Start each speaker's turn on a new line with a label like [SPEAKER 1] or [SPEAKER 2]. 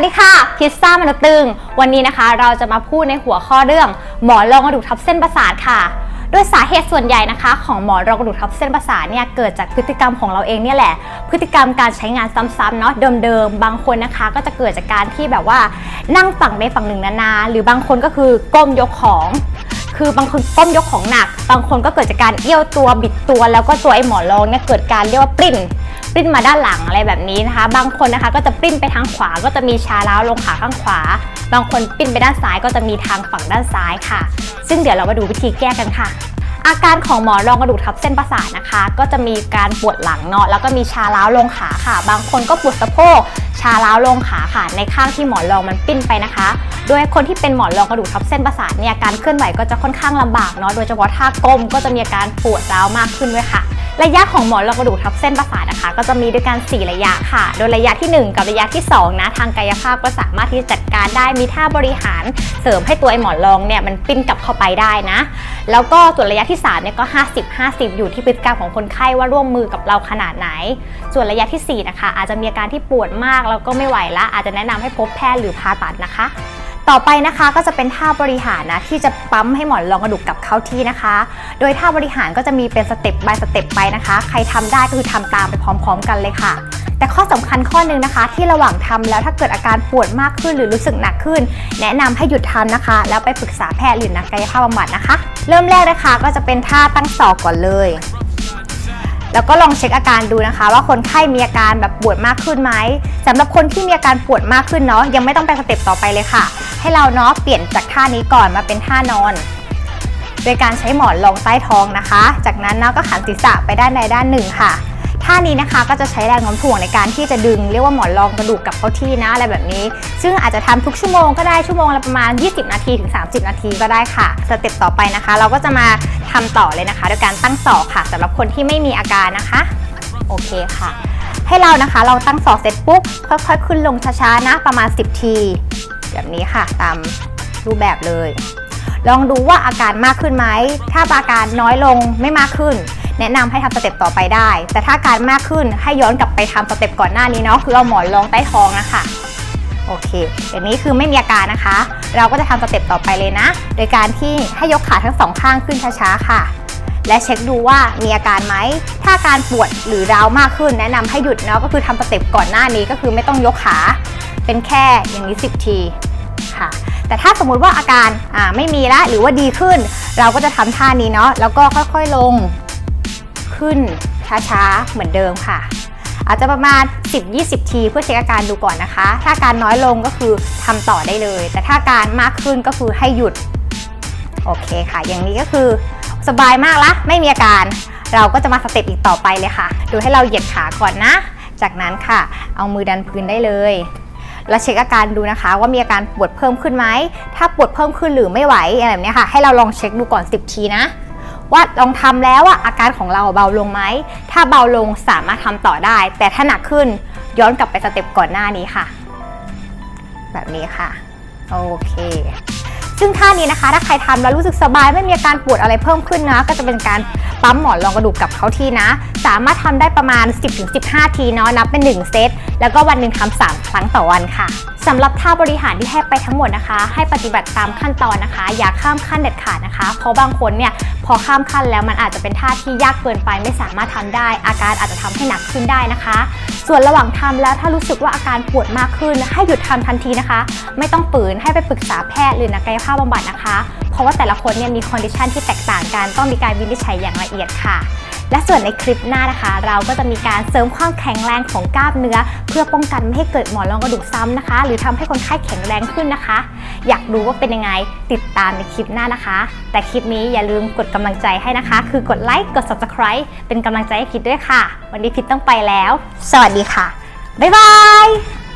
[SPEAKER 1] วัสดีค่ะพิซซ่ามนุษย์ตึง วันนี้นะคะ เราจะมาพูดในหัวข้อเรื่อง หมอนรองกระดูกทับเส้นประสาทค่ะโดยสาเหตุส่วนใหญ่นะคะ ของหมอนรองกระดูกทับเส้นประสาทเนี่ยเกิดจากพฤติกรรมของเราเองเนี่ยแหละ พฤติกรรมการใช้งานซ้ำๆเนาะเดิมๆบางคนนะคะ ก็จะเกิดจากการที่แบบว่านั่งฝั่งใดฝั่งหนึ่งนานๆหรือบางคนก็คือก้มยกของ คือบางคนก้มยกของหนัก บางคนก็เกิดจากการเอี้ยวตัวบิดตัว แล้วก็ตัวไอ้หมอนรองเนี่ยเกิดการเรียกว่าปริ้น ปิ้นมาด้านหลังอะไรแบบนี้นะคะ บางคนนะคะก็จะปิ้นไปทางขวาก็จะมีชาล้าวลงขาข้างขวา บางคนปิ้นไปด้านซ้ายก็จะมีทางฝั่งด้านซ้ายค่ะ ซึ่งเดี๋ยวเรามาดูวิธีแก้กันค่ะอาการของหมอนรองกระดูกทับเส้นประสาทนะคะ ก็จะมีการปวดหลังเนาะแล้วก็มีชาล้าวลงขาค่ะ บางคนก็ปวดสะโพกชาล้าวลงขาค่ะ ในข้างที่หมอนรองมันปิ้นไปนะคะ โดยคนที่เป็นหมอนรองกระดูกทับเส้นประสาทเนี่ยการเคลื่อนไหวก็จะค่อนข้างลำบากเนาะโดยเฉพาะท่าก้มก็จะมีอาการปวดร้าวมากขึ้นด้วยค่ะ ระยะของหมอนรองกระดูกทับเส้นประสาทนะคะ ก็จะมีด้วยกัน 4 ระยะค่ะ โดยระยะทีหนึ่1 กับระยะที่ 2 นะ ทางกายภาพก็สามารถที่จะจัดการได้มีท่าบริหารเสริมให้ตัวไอหมอนรองเนี่ยมันปิ้นกลับเข้าไปได้นะ แล้วก็ส่วนระยะที่3เนี่ยก็ 50 50 อยู่ที่พฤติกรรมของคนไข้ว่าร่วมมือกับเราขนาดไหน ส่วนระยะทีสี่4 นะคะ อาจจะมีอาการที่ปวดมากแล้วก็ไม่ไหวละอาจจะแนะนำให้พบแพทย์หรือผ่าตัดนะคะ ต่อไปนะคะก็จะเป็นท่าบริหารนะที่จะปั๊มให้หมอนรองกระดูกกลับเข้าที่นะคะ โดยท่าบริหารก็จะมีเป็นสเต็ป by สเต็ปไปนะคะ ใครทำได้ก็คือทำตามไปพร้อม ๆ กันเลยค่ะ แต่ข้อสำคัญข้อหนึงนะคะ ที่ระหว่างทำแล้วถ้าเกิดอาการปวดมากขึ้นหรือรู้สึกหนักขึ้น แนะนำให้หยุดทำนะคะ แล้วไปปรึกษาแพทย์หรือนักกายภาพบำบัดนะคะ เริ่มแรกนะคะก็จะเป็นท่าตั้งศอกก่อนเลย แล้วก็ลองเช็คอาการดูนะคะ ว่าคนไข้มีอาการแบบปวดมากขึ้นไหมสำหรับคนที่มีอาการปวดมากขึ้นเนาะยังไม่ต้องไปสเต็ปต่อไปเลยค่ะ ให้เราเนาะเปลี่ยนจากท่านี้ก่อนมาเป็นท่านอน โดยการใช้หมอนรองใต้ท้องนะคะ จากนั้นเนาะก็หันศีรษะไปด้านใดด้านหนึ่งค่ะ ท่านี้นะคะก็จะใช้แรงโน้มถ่วงในการที่จะดึงเรียกว่าหมอนรองกระดูกกลับเข้าที่นะอะไรแบบนี้ ซึ่งอาจจะทำทุกชั่วโมงก็ได้ชั่วโมงละประมาณ 20 นาทีถึง 30 นาทีก็ได้ค่ะสเต็ปต่อไปนะคะ เราก็จะมาทำต่อเลยนะคะโดยการตั้งศอกค่ะสำหรับคนที่ไม่มีอาการนะคะโอเคค่ะ ให้เรานะคะเราตั้งศอกเสร็จปุ๊บค่อยๆขึ้นลงช้าๆนะประมาณ 10 ที แบบนี้ค่ะตามรูปแบบเลย ลองดูว่าอาการมากขึ้นไหม ถ้าอาการน้อยลงไม่มากขึ้น แนะนำให้ทำสเต็ปต่อไปได้ แต่ถ้าอาการมากขึ้นให้ย้อนกลับไปทำสเต็ปก่อนหน้านี้เนาะ คือเอาหมอนรองใต้ท้องนะคะโอเคอย่างนี้คือไม่มีอาการนะคะ เราก็จะทำสเต็ปต่อไปเลยนะ โดยการที่ให้ยกขาทั้งสองข้างขึ้นช้าๆค่ะ และเช็คดูว่ามีอาการไหม ถ้าอาการปวดหรือร้าวมากขึ้น แนะนำให้หยุดเนาะ ก็คือทำสเต็ปก่อนหน้านี้ก็คือไม่ต้องยกขา เป็นแค่อย่างนี้ 10 ที แต่ถ้าสมมุติว่าอาการอ่าไม่มีละหรือว่าดีขึ้น เราก็จะทำท่านี้เนาะแล้วก็ค่อยๆลง ขึ้นช้าๆเหมือนเดิมค่ะอาจจะประมาณ 10-20 ทีเพื่อเช็คอาการดูก่อนนะคะ ถ้าอาการน้อยลงก็คือทำต่อได้เลย แต่ถ้าอาการมากขึ้นก็คือให้หยุด โอเคค่ะ อย่างนี้ก็คือสบายมากละ ไม่มีอาการ เราก็จะมาสเต็ปอีกต่อไปเลยค่ะ โดยให้เราเหยียดขาก่อนนะ จากนั้นค่ะ เอามือดันพื้นได้เลย แล้วเช็คอาการดูนะคะ ว่ามีอาการปวดเพิ่มขึ้นไหมถ้าปวดเพิ่มขึ้นหรือไม่ไหวอะไรแบบนี้ค่ะ ให้เราลองเช็คดูก่อน 10 ทีนะ ว่าลองทำแล้วอะอาการของเราเบาลงไหมถ้าเบาลงสามารถทำต่อได้ แต่ถ้าหนักขึ้นย้อนกลับไปสเต็ปก่อนหน้านี้ค่ะ แบบนี้ค่ะโอเคซึ่งท่านี้นะคะ ถ้าใครทำแล้วรู้สึกสบายไม่มีอาการปวดอะไรเพิ่มขึ้นนะ ก็จะเป็นการ ปั๊มหมอนรองกระดูกกลับเข้าที่นะ สามารถทำได้ประมาณ 10-15 ทีเนาะนับเป็น 1 เซต แล้วก็วันหนึ่งทำ3ครั้งต่อวันค่ะสำหรับท่าบริหารที่ให้ไปทั้งหมดนะคะ ให้ปฏิบัติตามขั้นตอนนะคะ อย่าข้ามขั้นเด็ดขาดนะคะ เพราะบางคนเนี่ย พอข้ามขั้นแล้วมันอาจจะเป็นท่าที่ยากเกินไปไม่สามารถทำได้ อาการอาจจะทำให้หนักขึ้นได้นะคะ ส่วนระหว่างทำแล้วถ้ารู้สึกว่าอาการปวดมากขึ้น ให้หยุดทำทันทีนะคะ ไม่ต้องฝืนให้ไปปรึกษาแพทย์หรือนักกายภาพบำบัดนะคะ เพราะว่าแต่ละคนเนี่ยมีคอนดิชันที่แตกต่างกันต้องมีการวินิจฉัยอย่างละเอียดค่ะ และส่วนในคลิปหน้านะคะ เราก็จะมีการเสริมความแข็งแรงของกล้ามเนื้อ เพื่อป้องกันไม่ให้เกิดหมอนรองกระดูกซ้ำนะคะ หรือทำให้คนไข้แข็งแรงขึ้นนะคะ อยากรู้ว่าเป็นยังไงติดตามในคลิปหน้านะคะ แต่คลิปนี้อย่าลืมกดกำลังใจให้นะคะ คือกดไลค์กด subscribe เป็นกำลังใจให้พิดด้วยค่ะ วันนี้พิดต้องไปแล้ว สวัสดีค่ะบ๊ายบาย